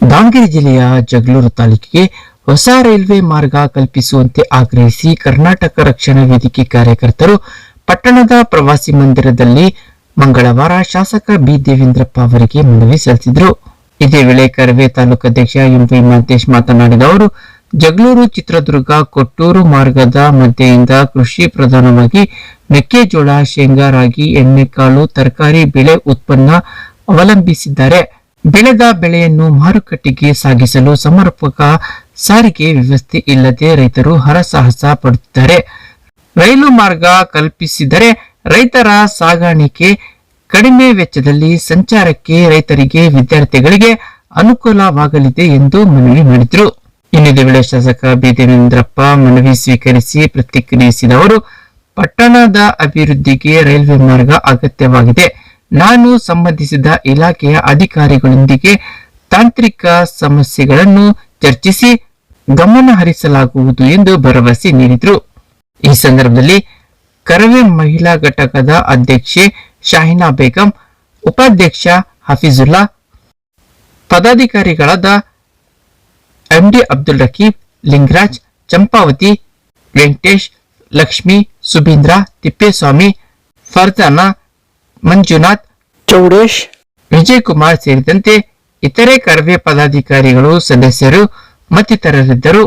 ದಾವಣಗೆರೆ ಜಿಲ್ಲೆಯ ಜಗಳೂರು ತಾಲೂಕಿಗೆ ಹೊಸ ರೈಲ್ವೆ ಮಾರ್ಗ ಕಲ್ಪಿಸುವಂತೆ ಆಗ್ರಹಿಸಿ ಕರ್ನಾಟಕ ರಕ್ಷಣಾ ವೇದಿಕೆ ಕಾರ್ಯಕರ್ತರು ಪಟ್ಟಣದ ಪ್ರವಾಸಿ ಮಂದಿರದಲ್ಲಿ ಮಂಗಳವಾರ ಶಾಸಕ ಬಿ ದೇವೇಂದ್ರಪ್ಪ ಅವರಿಗೆ ಮನವಿ ಸಲ್ಲಿಸಿದರು. ಇದೇ ವೇಳೆ ಕರವೇ ತಾಲೂಕು ಅಧ್ಯಕ್ಷ ಎಂ ವಿ ಮಹಂತೇಶ್ ಮಾತನಾಡಿದ ಅವರು, ಜಗಳೂರು ಚಿತ್ರದುರ್ಗ ಕೊಟ್ಟೂರು ಮಾರ್ಗದ ಮಧ್ಯೆಯಿಂದ ಕೃಷಿ ಪ್ರಧಾನವಾಗಿ ಮೆಕ್ಕೆಜೋಳ ಶೇಂಗಾ ರಾಗಿ ಎಣ್ಣೆಕಾಳು, ತರಕಾರಿ, ಬೆಳೆ ಉತ್ಪನ್ನ ಅವಲಂಬಿಸಿದ್ದಾರೆ. ಬೆಳೆದ ಬೆಳೆಯನ್ನು ಮಾರುಕಟ್ಟೆಗೆ ಸಾಗಿಸಲು ಸಮರ್ಪಕ ಸಾರಿಗೆ ವ್ಯವಸ್ಥೆ ಇಲ್ಲದೆ ರೈತರು ಹರಸಾಹಸ ಪಡುತ್ತಿದ್ದಾರೆ. ರೈಲು ಮಾರ್ಗ ಕಲ್ಪಿಸಿದರೆ ರೈತರ ಸಾಗಾಣಿಕೆ ಕಡಿಮೆ ವೆಚ್ಚದಲ್ಲಿ ಸಂಚಾರಕ್ಕೆ ರೈತರಿಗೆ ವಿದ್ಯಾರ್ಥಿಗಳಿಗೆ ಅನುಕೂಲವಾಗಲಿದೆ ಎಂದು ಮನವಿ ಮಾಡಿದರು. ಇನ್ನಿದೇ ವೇಳೆ ಶಾಸಕ ಬಿ. ದೇವೇಂದ್ರಪ್ಪ ಮನವಿ ಸ್ವೀಕರಿಸಿ ಪ್ರತಿಕ್ರಿಯಿಸಿದ ಅವರು ಪಟ್ಟಣದ ಅಭಿವೃದ್ಧಿಗೆ ರೈಲ್ವೆ ಮಾರ್ಗ ಅಗತ್ಯವಾಗಿದೆ. ನಾನು ಸಂಬಂಧಿಸಿದ ಇಲಾಖೆಯ ಅಧಿಕಾರಿಗಳೊಂದಿಗೆ ತಾಂತ್ರಿಕ ಸಮಸ್ಯೆಗಳನ್ನು ಚರ್ಚಿಸಿ ಗಮನ ಹರಿಸಲಾಗುವುದು ಎಂದು ಭರವಸೆ ನೀಡಿದರು. ಈ ಸಂದರ್ಭದಲ್ಲಿ ಕರವೇ ಮಹಿಳಾ ಘಟಕದ ಅಧ್ಯಕ್ಷೆ ಶಾಹಿನಾ ಬೇಗಂ, ಉಪಾಧ್ಯಕ್ಷ ಹಫೀಜುಲ್ಲಾ, ಪದಾಧಿಕಾರಿಗಳಾದ ಎಂಡಿ ಅಬ್ದುಲ್ ರಕೀಬ್, ಲಿಂಗರಾಜ್, ಚಂಪಾವತಿ, ವೆಂಕಟೇಶ್, ಲಕ್ಷ್ಮಿ ಸುಬೀಂದ್ರ ತಿಪ್ಪೇಸ್ವಾಮಿ, ಫರ್ಜಾನ ಮಂಜುನಾಥ್ ಚೌಡೇಶ್ ವಿಜಯ್ ಕುಮಾರ್ ಸೇರಿದಂತೆ ಇತರೆ ಕರವೇ ಪದಾಧಿಕಾರಿಗಳು ಸದಸ್ಯರು ಮತ್ತಿತರರಿದ್ದರು.